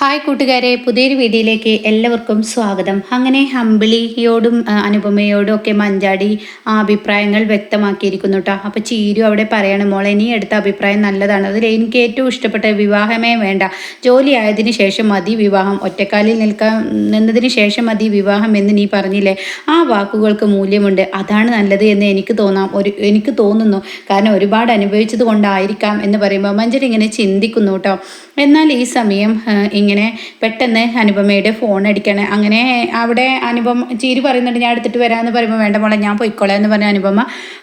Hi കൂട്ടുകാരെ പുതിയൊരു വീഡിയോയിലേക്ക് എല്ലാവർക്കും സ്വാഗതം. അങ്ങനെ ഹമ്പിളിയോടും ആ, അനുപമയോടും ഒക്കെ മഞ്ചാടി അഭിപ്രായങ്ങൾ വ്യക്തമാക്കിയിരിക്കുന്നു കേട്ടോ അപ്പോൾ ചീരു അവിടെ പറയാണ് മോളെ ഇനി എടുത്ത അഭിപ്രായം നല്ലതാണ്. അതിൽ എനിക്ക് ഏറ്റവും ഇഷ്ടപ്പെട്ട വിവാഹമേ വേണ്ട. ജോലി ആയതിനു ശേഷം മതി വിവാഹം. ഒറ്റക്കാലിൽ നിൽക്കാൻ നിന്നതിന് ശേഷം മതി വിവാഹം എന്ന് നീ പറഞ്ഞില്ലേ? ആ വാക്കുകൾക്ക് മൂല്യമുണ്ട്. അതാണ് നല്ലത് എന്ന് എനിക്ക് തോന്നാം. ഒരു എനിക്ക് തോന്നുന്നു. കാരണം ഒരുപാട് അനുഭവിച്ചത് കൊണ്ടായിരിക്കാം എന്ന് പറയുമ്പോൾ മഞ്ജരി ഇങ്ങനെ ചിന്തിക്കുന്നു കേട്ടോ എന്നാൽ ഈ സമയം ഇങ്ങനെ പെട്ടെന്ന് അനുപമയുടെ ഫോൺ അടിക്കണം. അങ്ങനെ അവിടെ അനുപമ ചീരി പറയുന്നുണ്ട് ഞാൻ എടുത്തിട്ട് വരാമെന്ന് പറയുമ്പോൾ വേണ്ട മോളെ ഞാൻ പൊയ്ക്കോളാം എന്ന് പറഞ്ഞ അനുപമ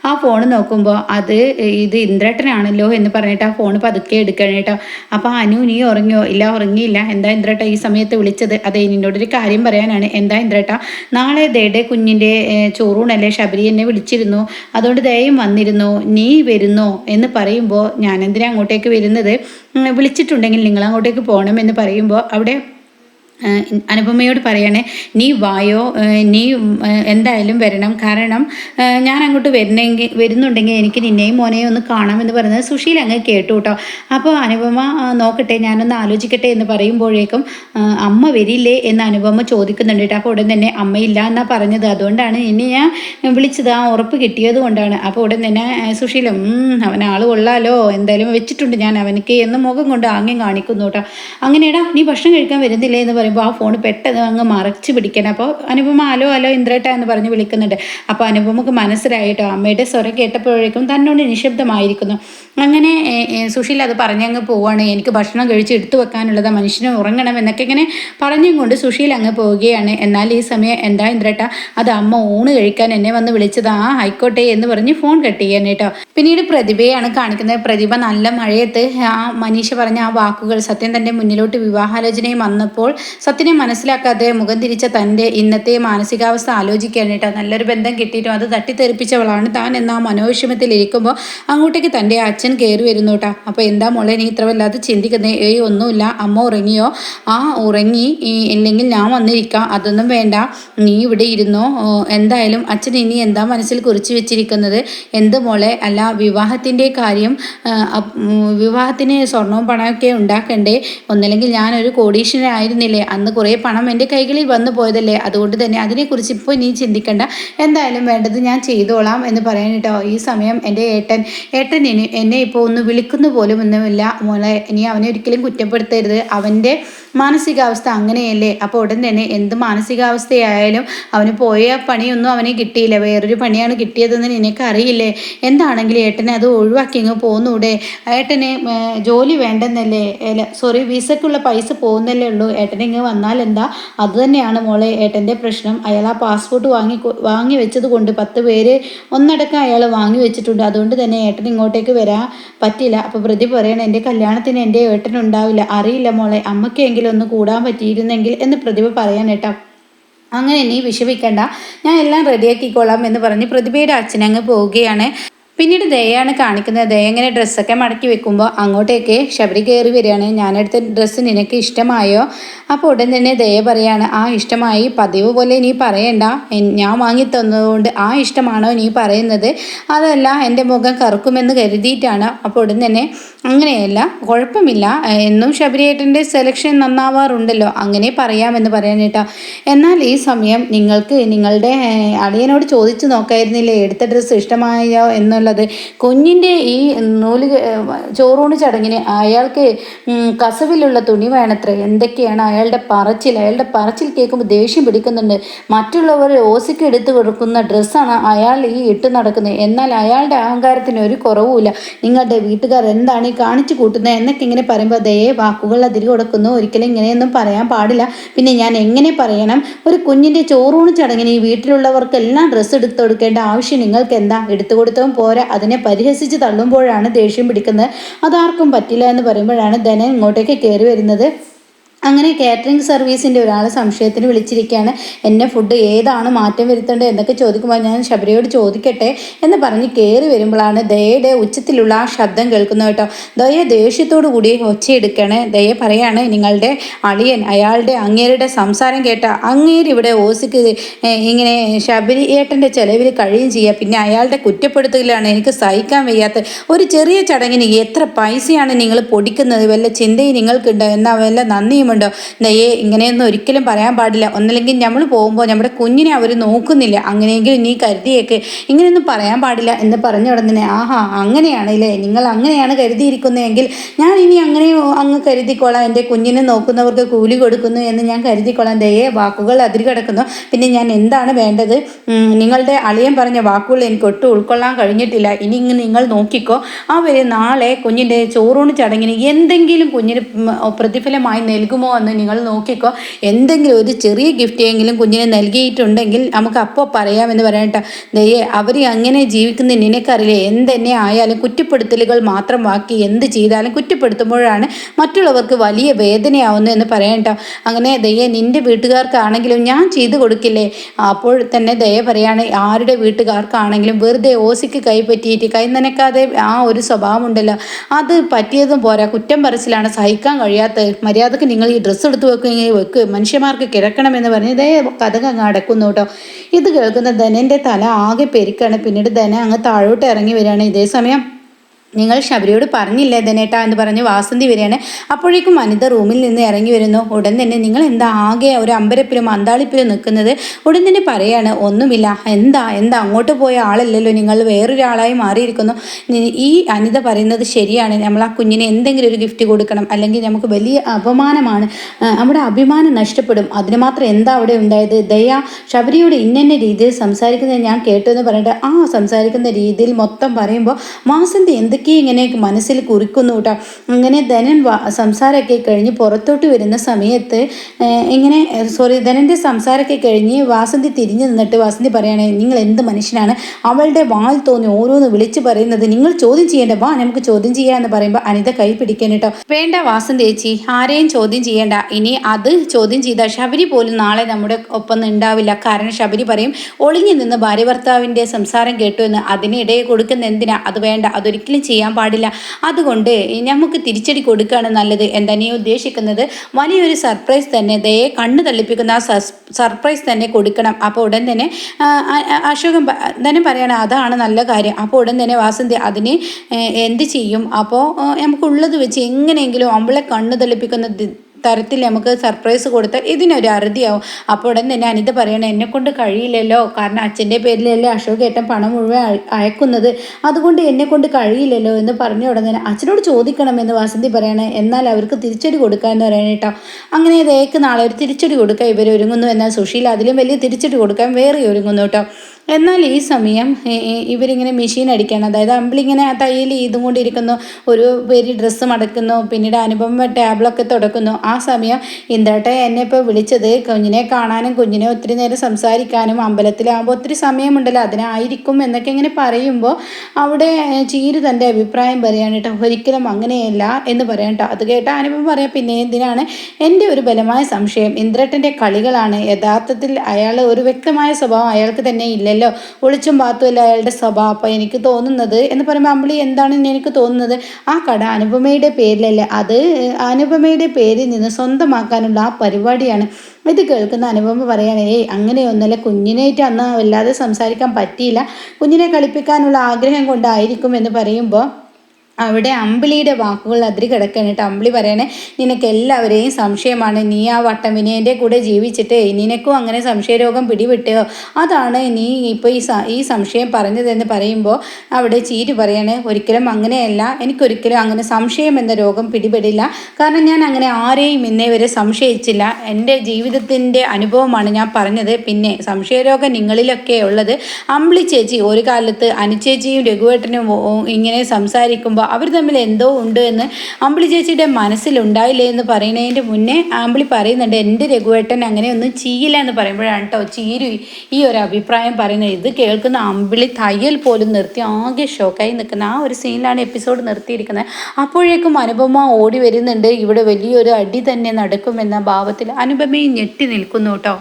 ആ ഫോൺ നോക്കുമ്പോൾ അത് ഇത് ഇന്ദ്രേട്ടനാണല്ലോ എന്ന് പറഞ്ഞിട്ട് ആ ഫോൺ പതുക്കെ എടുക്കണം കേട്ടോ. അപ്പോൾ അനു നീ ഉറങ്ങിയോ? ഇല്ല ഉറങ്ങിയില്ല. എന്താ ഇന്ദ്രേട്ട ഈ സമയത്ത് വിളിച്ചത്? അതെ നിന്നോടൊരു കാര്യം പറയാനാണ്. എന്താ ഇന്ദ്രേട്ട? നാളെ ദേടെ കുഞ്ഞിന്റെ ചോറൂണല്ലേ? ശബരി എന്നെ വിളിച്ചിരുന്നു. അതുകൊണ്ട് ദയം വന്നിരുന്നു. നീ വരുന്നോ? എന്ന് പറയുമ്പോൾ ഞാനെന്തിനാ അങ്ങോട്ടേക്ക് വരുന്നത്? വിളിച്ചിട്ടുണ്ടെങ്കിൽ നിങ്ങൾ അങ്ങോട്ടേക്ക് പോകണം എന്ന് പറയുമ്പോൾ അവിടെ അനുപമയോട് പറയണേ നീ വായോ നീ എന്തായാലും വരണം. കാരണം ഞാൻ അങ്ങോട്ട് വരണമെങ്കിൽ വരുന്നുണ്ടെങ്കിൽ എനിക്ക് നിന്നെയും മോനെയും ഒന്ന് കാണാം എന്ന് പറയുന്നത് സുശീൽ അങ്ങ് കേട്ടു കേട്ടോ. അപ്പോൾ അനുപമ നോക്കട്ടെ ഞാനൊന്ന് ആലോചിക്കട്ടെ എന്ന് പറയുമ്പോഴേക്കും അമ്മ വരില്ലേ എന്ന് അനുപമ ചോദിക്കുന്നുണ്ട് കേട്ടോ. അപ്പോൾ ഉടൻ തന്നെ അമ്മയില്ല എന്നാണ് പറഞ്ഞത്. അതുകൊണ്ടാണ് ഇനി ഞാൻ വിളിച്ചത്. ആ ഉറപ്പ് കിട്ടിയത് കൊണ്ടാണ്. അപ്പോൾ ഉടൻ തന്നെ സുശീല സുശീലം "ഉം, അവൻ ആൾ കൊള്ളാലോ. എന്തായാലും വെച്ചിട്ടുണ്ട് ഞാൻ. അവനക്ക് എന്ന് മുഖം കൊണ്ട് ആംഗ്യം കാണിക്കുന്നു കേട്ടോ. അങ്ങനെയാടാ നീ ഭക്ഷണം കഴിക്കാൻ വരുന്നില്ലേ എന്ന് പറയുമ്പോൾ ആ ഫോൺ പെട്ടെന്ന് അങ്ങ് മറച്ച് പിടിക്കണം. അപ്പോൾ അനുപമ അലോ അലോ ഇന്ദ്രേട്ട എന്ന് പറഞ്ഞ് വിളിക്കുന്നുണ്ട്. അപ്പോൾ അനുപമക്ക് മനസ്സിലായിട്ടോ? അമ്മയുടെ സ്വരം കേട്ടപ്പോഴേക്കും തന്നോട് നിശബ്ദമായിരിക്കുന്നു. അങ്ങനെ സുശീൽ അത് പറഞ്ഞങ്ങ് പോവാണ്. എനിക്ക് ഭക്ഷണം കഴിച്ച് എടുത്തു വെക്കാനുള്ളത് മനുഷ്യന് ഉറങ്ങണം എന്നൊക്കെ ഇങ്ങനെ പറഞ്ഞും കൊണ്ട് സുശീൽ അങ്ങ് പോവുകയാണ്. എന്നാൽ ഈ സമയം എന്താ ഇന്ദ്രേട്ട? അത് അമ്മ ഊണ് കഴിക്കാൻ എന്നെ വന്ന് വിളിച്ചത്. ആ ആയിക്കോട്ടെ എന്ന് പറഞ്ഞ് ഫോൺ കട്ട് ചെയ്യാൻ കേട്ടോ. പിന്നീട് പ്രതിഭയാണ് കാണിക്കുന്നത്. പ്രതിഭ നല്ല മഴയത്ത് ആ മനീഷ പറഞ്ഞ ആ വാക്കുകൾ സത്യം തന്റെ മുന്നിലോട്ട് വിവാഹാലോചനയും വന്നപ്പോൾ സത്യനെ മനസ്സിലാക്കാതെ മുഖം തിരിച്ച തന്റെ ഇന്നത്തെ മാനസികാവസ്ഥ ആലോചിക്കാൻ കേട്ടോ. നല്ലൊരു ബന്ധം കിട്ടിയിട്ടും അത് തട്ടിത്തെറിപ്പിച്ചവളാണ് താൻ എന്ന ആ മനോവിഷമത്തിൽ ഇരിക്കുമ്പോൾ അങ്ങോട്ടേക്ക് തന്റെ അച്ഛൻ കയറി വരുന്നു കേട്ടോ അപ്പോൾ എന്താ മോളെ നീ ഇത്ര വല്ലാതെ ചിന്തിക്കുന്നത് ഏയ് ഒന്നുമില്ല. അമ്മ ഉറങ്ങിയോ? ആ ഉറങ്ങി. ഇല്ലെങ്കിൽ ഞാൻ വന്നിരിക്കാം. അതൊന്നും വേണ്ട. നീ ഇവിടെ ഇരുന്നോ? എന്തായാലും അച്ഛൻ ഇനി എന്താ മനസ്സിൽ കുറിച്ച് വെച്ചിരിക്കുന്നത്? എന്ത് മോളെ? അല്ല വിവാഹത്തിന്റെ കാര്യം വിവാഹത്തിന് സ്വർണവും പണമൊക്കെ ഉണ്ടാക്കണ്ടേ? ഒന്നല്ലെങ്കിൽ ഞാനൊരു കോടീശ്വരനായിരുന്നില്ലേ? അന്ന് കുറേ പണം എന്റെ കൈകളിൽ വന്നു പോയതല്ലേ? അതുകൊണ്ട് തന്നെ അതിനെക്കുറിച്ച് ഇപ്പോൾ നീ ചിന്തിക്കണ്ട. എന്തായാലും വേണ്ടത് ഞാൻ ചെയ്തോളാം എന്ന് പറയാൻ കേട്ടോ ഈ സമയം എന്റെ ഏട്ടൻ ഏട്ടൻ എന്നെ എന്നെ ഇപ്പോൾ ഒന്ന് വിളിക്കുന്ന പോലും ഒന്നുമില്ല. മോളെ ഇനി അവനെ ഒരിക്കലും കുറ്റപ്പെടുത്തരുത്. അവന്റെ മാനസികാവസ്ഥ അങ്ങനെയല്ലേ? അപ്പോൾ ഉടൻ തന്നെ എന്ത് മാനസികാവസ്ഥയായാലും അവന് പോയ പണിയൊന്നും അവന് കിട്ടിയില്ല. വേറൊരു പണിയാണ് കിട്ടിയതെന്ന് നിനക്കറിയില്ലേ എന്താണെങ്കിലും ഏട്ടനെ അത് ഒഴിവാക്കി അങ്ങ് പോന്നൂടെ. ഏട്ടന് ജോലി വേണ്ടെന്നല്ലേ? സോറി വിസക്കുള്ള പൈസ പോകുന്നല്ലേ ഉള്ളൂ. ഏട്ടൻ ഇങ്ങ് വന്നാൽ എന്താ? അത് തന്നെയാണ് മോളെ ഏട്ടന്റെ പ്രശ്നം. അയാൾ ആ പാസ്പോർട്ട് വാങ്ങി വാങ്ങി വെച്ചത് കൊണ്ട് പത്ത് പേര് ഒന്നടക്കം അയാൾ വാങ്ങി വെച്ചിട്ടുണ്ട്. അതുകൊണ്ട് തന്നെ ഏട്ടൻ ഇങ്ങോട്ടേക്ക് വരാൻ പറ്റില്ല. അപ്പോൾ പ്രതി പറയണം എന്റെ കല്യാണത്തിന് എന്റെ ഏട്ടൻ ഉണ്ടാവില്ല. അറിയില്ല മോളെ അമ്മയ്ക്കെങ്കിലും ഒന്ന് കൂടാൻ പറ്റിയിരുന്നെങ്കിൽ എന്ന് പ്രതിഭ പറയാൻ കേട്ടോ. അങ്ങനെ നീ വിഷമിക്കണ്ട. ഞാൻ എല്ലാം റെഡിയാക്കിക്കോളാം എന്ന് പറഞ്ഞ് പ്രതിഭയുടെ അച്ഛനങ്ങ് പോവുകയാണ്. പിന്നീട് ദയാണ് കാണിക്കുന്നത്. ദയ ഇങ്ങനെ ഡ്രസ്സൊക്കെ മടക്കി വെക്കുമ്പോൾ അങ്ങോട്ടേക്ക് ശബരി കയറി വരികയാണ്. ഞാനെടുത്ത ഡ്രസ്സ് നിനക്ക് ഇഷ്ടമായോ? അപ്പോൾ ഉടൻ തന്നെ ദയ പറയാണ് ആ ഇഷ്ടമായി. പതിവ് പോലെ നീ പറയണ്ട. ഞാൻ വാങ്ങി തന്നതുകൊണ്ട് ആ ഇഷ്ടമാണോ നീ പറയുന്നത്? അതല്ല എന്റെ മുഖം കറുക്കുമെന്ന് കരുതിയിട്ടാണ്. അപ്പോൾ ഉടൻ തന്നെ അങ്ങനെയല്ല കുഴപ്പമില്ല. എന്നും ശബരിയേട്ടന്റെ സെലക്ഷൻ നന്നാവാറുണ്ടല്ലോ. അങ്ങനെ പറയാമെന്ന് പറയാനേട്ടാ എന്നാൽ ഈ സമയം നിങ്ങൾക്ക് നിങ്ങളുടെ അളിയനോട് ചോദിച്ചു നോക്കായിരുന്നില്ലേ? എടുത്ത ഡ്രസ്സ് ഇഷ്ടമായോ? എന്നുള്ളത് കുഞ്ഞിന്റെ ഈ നൂൽ ചോറൂണ് ചടങ്ങിന് അയാൾക്ക് കസവിലുള്ള തുണി വേണത്ര. എന്തൊക്കെയാണ് അയാളുടെ പറച്ചിൽ? അയാളുടെ പറച്ചിൽ കേൾക്കുമ്പോൾ ദേഷ്യം പിടിക്കുന്നുണ്ട്. മറ്റുള്ളവർ ഓസിക്ക് എടുത്തു കൊടുക്കുന്ന ഡ്രസ്സാണ് അയാൾ ഈ ഇട്ട് നടക്കുന്നത് എന്നാൽ അയാളുടെ അഹങ്കാരത്തിന് ഒരു കുറവുമില്ല. നിങ്ങളുടെ വീട്ടുകാർ എന്താണ് ഈ കാണിച്ചു കൂട്ടുന്നത് എന്നൊക്കെ ഇങ്ങനെ പറയുമ്പോൾ ദയേ വാക്കുകൾ അതിരി കൊടുക്കുന്നു. ഒരിക്കലും ഇങ്ങനെയൊന്നും പറയാൻ പാടില്ല. പിന്നെ ഞാൻ എങ്ങനെ പറയണം? ഒരു കുഞ്ഞിന്റെ ചോറൂണ് ചടങ്ങിന് ഈ വീട്ടിലുള്ളവർക്കെല്ലാം ഡ്രസ്സ് എടുത്തു കൊടുക്കേണ്ട ആവശ്യം നിങ്ങൾക്ക് എന്താ? എടുത്തു കൊടുത്തതും അതിനെ പരിഹസിച്ച് തള്ളുമ്പോഴാണ് ദേഷ്യം പിടിക്കുന്നത്. അതാർക്കും പറ്റില്ല എന്ന് പറയുമ്പോഴാണ് ധനൻ ഇങ്ങോട്ടേക്ക് കയറി വരുന്നത്. അങ്ങനെ കാറ്ററിംഗ് സർവീസിന്റെ ഒരാൾ സംശയത്തിന് വിളിച്ചിരിക്കുകയാണ് എന്റെ ഫുഡ് ഏതാണ് മാറ്റം വരുത്തേണ്ടത്? എന്നൊക്കെ ചോദിക്കുമ്പോൾ ഞാൻ ശബരിയോട് ചോദിക്കട്ടെ എന്ന് പറഞ്ഞ് കയറി വരുമ്പോഴാണ് ദയയുടെ ഉച്ചത്തിലുള്ള ആ ശബ്ദം കേൾക്കുന്നത് കേട്ടോ. ദയ ദേഷ്യത്തോടു കൂടി ഒച്ചയെടുക്കണേ ദയ പറയാണ് നിങ്ങളുടെ അളിയൻ അയാളുടെ അങ്ങേരുടെ സംസാരം കേട്ട അങ്ങേര് ഇവിടെ ഓസിക്ക് ഇങ്ങനെ ശബരി ഏട്ടന്റെ ചെലവിൽ കഴിയും ചെയ്യുക പിന്നെ അയാളുടെ കുറ്റപ്പെടുത്തലാണ് എനിക്ക് സഹിക്കാൻ വയ്യാത്ത ഒരു ചെറിയ ചടങ്ങിന് എത്ര പൈസയാണ് നിങ്ങൾ പൊടിക്കുന്നത്? വല്ല ചിന്തയും നിങ്ങൾക്കുണ്ടോ? എന്നാൽ വല്ല നന്ദിയും കൊണ്ടോ നെയ്യേ ഇങ്ങനെയൊന്നും ഒരിക്കലും പറയാൻ പാടില്ല. ഒന്നല്ലെങ്കിൽ നമ്മൾ പോകുമ്പോൾ നമ്മുടെ കുഞ്ഞിനെ അവർ നോക്കുന്നില്ല. അങ്ങനെയെങ്കിലും നീ കരുതിയേക്ക്. ഇങ്ങനെയൊന്നും പറയാൻ പാടില്ല എന്ന് പറഞ്ഞ ഉടനെ ആഹാ അങ്ങനെയാണല്ലേ? നിങ്ങൾ അങ്ങനെയാണ് കരുതിയിരിക്കുന്നതെങ്കിൽ ഞാൻ ഇനി അങ്ങനെ അങ്ങ് കരുതിക്കോളാം. എന്റെ കുഞ്ഞിനെ നോക്കുന്നവർക്ക് കൂലി കൊടുക്കുന്നു എന്ന് ഞാൻ കരുതിക്കോളാം. ദയേ വാക്കുകൾ അതിരി കിടക്കുന്നു പിന്നെ ഞാൻ എന്താണ് വേണ്ടത്? നിങ്ങളുടെ അളിയൻ പറഞ്ഞ വാക്കുകൾ എനിക്ക് ഒട്ടും ഉൾക്കൊള്ളാൻ കഴിഞ്ഞിട്ടില്ല. ഇനി ഇങ്ങനെ നിങ്ങൾ നോക്കിക്കോ. അവർ നാളെ കുഞ്ഞിന്റെ ചോറൂണ് ചടങ്ങിന് എന്തെങ്കിലും കുഞ്ഞിന് പ്രതിഫലമായി നൽകുമോ എന്ന് നിങ്ങൾ നോക്കിക്കോ. എന്തെങ്കിലും ഒരു ചെറിയ ഗിഫ്റ്റെങ്കിലും കുഞ്ഞിനെ നൽകിയിട്ടുണ്ടെങ്കിൽ നമുക്ക് അപ്പോൾ പറയാമെന്ന് പറയട്ടെ ദയ്യേ അവർ അങ്ങനെ ജീവിക്കുന്ന നിനക്കറിയില്ലേ? എന്തെന്നെ ആയാലും കുറ്റപ്പെടുത്തലുകൾ മാത്രം ബാക്കി എന്ത് ചെയ്താലും കുറ്റപ്പെടുത്തുമ്പോഴാണ് മറ്റുള്ളവർക്ക് വലിയ വേദനയാവുന്നു എന്ന് പറയണ്ട അങ്ങനെ ദയ്യെ നിന്റെ വീട്ടുകാർക്കാണെങ്കിലും ഞാൻ ചെയ്തു കൊടുക്കില്ലേ? അപ്പോൾ തന്നെ ദയ പറയാണ് ആരുടെ വീട്ടുകാർക്കാണെങ്കിലും വെറുതെ ഓസിക്ക് കൈ പറ്റിയിട്ട് കൈ നനക്കാതെ ആ ഒരു സ്വഭാവമുണ്ടല്ലോ. അത് പറ്റിയതും പോരാ. കുറ്റം പറച്ചിലാണ് സഹിക്കാൻ കഴിയാത്തത്. മര്യാദയ്ക്ക് നിങ്ങൾ ഈ ഡ്രസ്സ് എടുത്ത് വെക്കുകയും വെക്ക്. മനുഷ്യന്മാർക്ക് കിടക്കണമെന്ന് പറഞ്ഞ് ഇതേ കഥ അങ്ങ് അടക്കുന്നു കേട്ടോ. ഇത് കേൾക്കുന്ന ധനന്റെ തല ആകെ പെരുക്കാണ്. പിന്നീട് ധന അങ്ങ് താഴോട്ട് ഇറങ്ങി വരികയാണ്. ഇതേ സമയം നിങ്ങൾ ശബരിയോട് പറഞ്ഞില്ലേ ധനേട്ട എന്ന് പറഞ്ഞ് വാസന്തി വരികയാണ്. അപ്പോഴേക്കും അനിത റൂമിൽ നിന്ന് ഇറങ്ങി വരുന്നു. ഉടൻ തന്നെ നിങ്ങൾ എന്താ ആകെ ഒരു അമ്പരപ്പിലും അന്താളിപ്പിലും നിൽക്കുന്നത്? ഉടൻ തന്നെ പറയാണ് ഒന്നുമില്ല. എന്താ? എന്താ? അങ്ങോട്ട് പോയ ആളല്ലല്ലോ. നിങ്ങൾ വേറൊരാളായി മാറിയിരിക്കുന്നു. ഈ അനിത പറയുന്നത് ശരിയാണ്. നമ്മൾ ആ കുഞ്ഞിന് എന്തെങ്കിലും ഒരു ഗിഫ്റ്റ് കൊടുക്കണം. അല്ലെങ്കിൽ നമുക്ക് വലിയ അപമാനമാണ്. നമ്മുടെ അഭിമാനം നഷ്ടപ്പെടും. അതിന് മാത്രം എന്താ അവിടെ ഉണ്ടായത്? ദയ ശബരിയോട് ഇന്ന രീതിയിൽ സംസാരിക്കുന്നത് ഞാൻ കേട്ടു എന്ന് പറഞ്ഞിട്ട് ആ സംസാരിക്കുന്ന രീതിയിൽ മൊത്തം പറയുമ്പോൾ വാസന്തി എന്തൊക്കെ എന്തൊക്കെ ഇങ്ങനെ മനസ്സിൽ കുറിക്കുന്നു കേട്ടോ. അങ്ങനെ ധനൻ സംസാരമൊക്കെ കഴിഞ്ഞ് പുറത്തോട്ട് വരുന്ന സമയത്ത് ഇങ്ങനെ സോറി ധനന്റെ സംസാരമൊക്കെ കഴിഞ്ഞ് വാസന്തി തിരിഞ്ഞു നിന്നിട്ട് വാസന്തി പറയുകയാണെങ്കിൽ നിങ്ങൾ എന്ത് മനുഷ്യനാണ്? അവളുടെ വാൽ തോന്നി ഓരോന്ന് വിളിച്ചു പറയുന്നത് നിങ്ങൾ ചോദ്യം ചെയ്യേണ്ട വാ നമുക്ക് ചോദ്യം ചെയ്യാമെന്ന് പറയുമ്പോൾ അനിത കൈ പിടിക്കാൻ കേട്ടോ. വേണ്ട വാസന്തി ചേച്ചി ആരെയും ചോദ്യം ചെയ്യേണ്ട. ഇനി അത് ചോദ്യം ചെയ്താൽ ശബരി പോലും നാളെ നമ്മുടെ ഒപ്പം ഉണ്ടാവില്ല. കാരണം ശബരി പറയും ഒളിഞ്ഞു നിന്ന് ഭാര്യ ഭർത്താവിന്റെ സംസാരം കേട്ടു എന്ന്. അതിനിടയിൽ കൊടുക്കുന്ന എന്തിനാ? അത് വേണ്ട. അതൊരിക്കലും ചെയ്യാൻ പാടില്ല. അതുകൊണ്ട് നമുക്ക് തിരിച്ചടി കൊടുക്കുകയാണ് നല്ലത്. എന്താ ഉദ്ദേശിക്കുന്നത്? വലിയൊരു സർപ്രൈസ് തന്നെ ദയെ കണ്ണ് തള്ളിപ്പിക്കുന്ന ആ സർപ്രൈസ് തന്നെ കൊടുക്കണം. അപ്പോൾ ഉടൻ തന്നെ അശോകൻ തന്നെ പറയണം അതാണ് നല്ല കാര്യം. അപ്പോൾ ഉടൻ തന്നെ വാസന്തി അതിന് എന്ത് ചെയ്യും? അപ്പോൾ നമുക്കുള്ളത് വെച്ച് എങ്ങനെയെങ്കിലും അവളെ കണ്ണ് തള്ളിപ്പിക്കുന്ന തരത്തിൽ നമുക്ക് സർപ്രൈസ് കൊടുത്താൽ ഇതിനൊരു അറുതിയാവും. അപ്പോൾ ഉടൻ തന്നെ അനിത പറയണേ എന്നെ കൊണ്ട് കഴിയില്ലല്ലോ. കാരണം അച്ഛന്റെ പേരിലല്ലേ അശോക് ഏട്ടൻ പണം മുഴുവൻ അയക്കുന്നത്. അതുകൊണ്ട് എന്നെ കൊണ്ട് കഴിയില്ലല്ലോ എന്ന് പറഞ്ഞ ഉടൻ തന്നെ അച്ഛനോട് ചോദിക്കണമെന്ന് വാസന്തി പറയണേ. എന്നാൽ അവർക്ക് തിരിച്ചടി കൊടുക്കുക എന്ന് പറയണേ കേട്ടോ. അങ്ങനെ ഇതേക്ക് നാളെ ഒരു തിരിച്ചടി കൊടുക്കുക ഇവർ ഒരുങ്ങുന്നു. എന്നാൽ സുശീൽ അതിലും വലിയ തിരിച്ചടി കൊടുക്കാൻ വേറെ ഒരുങ്ങുന്നു കേട്ടോ. എന്നാൽ ഈ സമയം ഇവരിങ്ങനെ മെഷീൻ അടിക്കുകയാണ് അതായത് അമ്പിളിങ്ങനെ ആ തയ്യൽ ഇതും കൊണ്ടിരിക്കുന്നു. ഒരു പേര് ഡ്രസ്സ് മടക്കുന്നു. പിന്നീട് അനുപമ ടേബിളൊക്കെ തുടക്കുന്നു. ആ സമയം ഇന്ദ്രട്ട എന്നെ ഇപ്പോൾ വിളിച്ചത് കുഞ്ഞിനെ കാണാനും കുഞ്ഞിനെ ഒത്തിരി നേരം സംസാരിക്കാനും അമ്പലത്തിലാകുമ്പോൾ ഒത്തിരി സമയമുണ്ടല്ലോ അതിനായിരിക്കും എന്നൊക്കെ ഇങ്ങനെ പറയുമ്പോൾ അവിടെ ചീര് തന്റെ അഭിപ്രായം പറയാണ് കേട്ടോ ഒരിക്കലും അങ്ങനെയല്ല എന്ന് പറയാം കേട്ടോ അത് കേട്ട അനുഭവം പറയാം പിന്നെ എന്തിനാണ് എന്റെ ഒരു ബലമായ സംശയം? ഇന്ദ്രട്ടന്റെ കളികളാണ്. യഥാർത്ഥത്തിൽ അയാൾ ഒരു വ്യക്തമായ സ്വഭാവം അയാൾക്ക് തന്നെ ഇല്ലല്ലോ. ഒളിച്ചും പാത്തുമല്ല അയാളുടെ സ്വഭാവം. അപ്പോൾ എനിക്ക് തോന്നുന്നത് എന്ന് പറയുമ്പോൾ അമ്പിളി എന്താണ് എനിക്ക് തോന്നുന്നത്? ആ കട അനുപമയുടെ പേരിലല്ലേ? അത് അനുപമയുടെ പേരിൽ നിന്ന് സ്വന്തമാക്കാനുള്ള ആ പരിപാടിയാണ്. ഇത് കേൾക്കുന്ന അനുപമ പറയാണ് ഏയ് അങ്ങനെയൊന്നുമല്ല. കുഞ്ഞിനായിട്ട് അന്ന് വല്ലാതെ സംസാരിക്കാൻ പറ്റിയില്ല. കുഞ്ഞിനെ കളിപ്പിക്കാനുള്ള ആഗ്രഹം കൊണ്ടായിരിക്കും എന്ന് പറയുമ്പോൾ അവിടെ അമ്പിളിയുടെ വാക്കുകൾ അതിരി കിടക്കാനായിട്ട് അമ്പിളി പറയണേ നിനക്ക് എല്ലാവരെയും സംശയമാണ്. നീ ആ വട്ടമിനേന്റെ കൂടെ ജീവിച്ചിട്ട് നിനക്കും അങ്ങനെ സംശയരോഗം പിടിവിട്ടോ അതാണ് നീ ഇപ്പോൾ ഈ ഈ സംശയം പറഞ്ഞതെന്ന് പറയുമ്പോൾ അവിടെ ചീര് പറയണേ ഒരിക്കലും അങ്ങനെയല്ല. എനിക്കൊരിക്കലും അങ്ങനെ സംശയം എന്ന രോഗം പിടിപെടില്ല. കാരണം ഞാൻ അങ്ങനെ ആരെയും ഇന്നേ വരെ സംശയിച്ചില്ല. എന്റെ ജീവിതത്തിന്റെ അനുഭവമാണ് ഞാൻ പറഞ്ഞത്. പിന്നെ സംശയരോഗം നിങ്ങളിലൊക്കെ ഉള്ളത്. അമ്പിളി ചേച്ചി ഒരു കാലത്ത് അനുചേച്ചിയും രഘുവേട്ടനും ഇങ്ങനെ സംസാരിക്കുമ്പോൾ അവർ തമ്മിൽ എന്തോ ഉണ്ട് എന്ന് അമ്പിളി ചേച്ചിയുടെ മനസ്സിലുണ്ടായില്ലേ എന്ന് പറയുന്നതിന്റെ മുന്നേ അമ്പിളി പറയുന്നുണ്ട് എന്റെ രഘുവേട്ടൻ അങ്ങനെയൊന്നും ചെയ്യില്ല എന്ന് പറയുമ്പോഴാണ് കേട്ടോ ചീരു ഈ ഒരു അഭിപ്രായം പറയുന്നത്. ഇത് കേൾക്കുന്ന അമ്പിളി തയ്യൽ പോലും നിർത്തി ആകെ ഷോക്കായി നിൽക്കുന്ന ആ ഒരു സീനിലാണ് എപ്പിസോഡ് നിർത്തിയിരിക്കുന്നത്. അപ്പോഴേക്കും അനുപമ ഓടി വരുന്നുണ്ട്. ഇവിടെ വലിയൊരു അടി തന്നെ നടക്കുമെന്ന ഭാവത്തിൽ അനുപമയും ഞെട്ടി നിൽക്കുന്നു കേട്ടോ.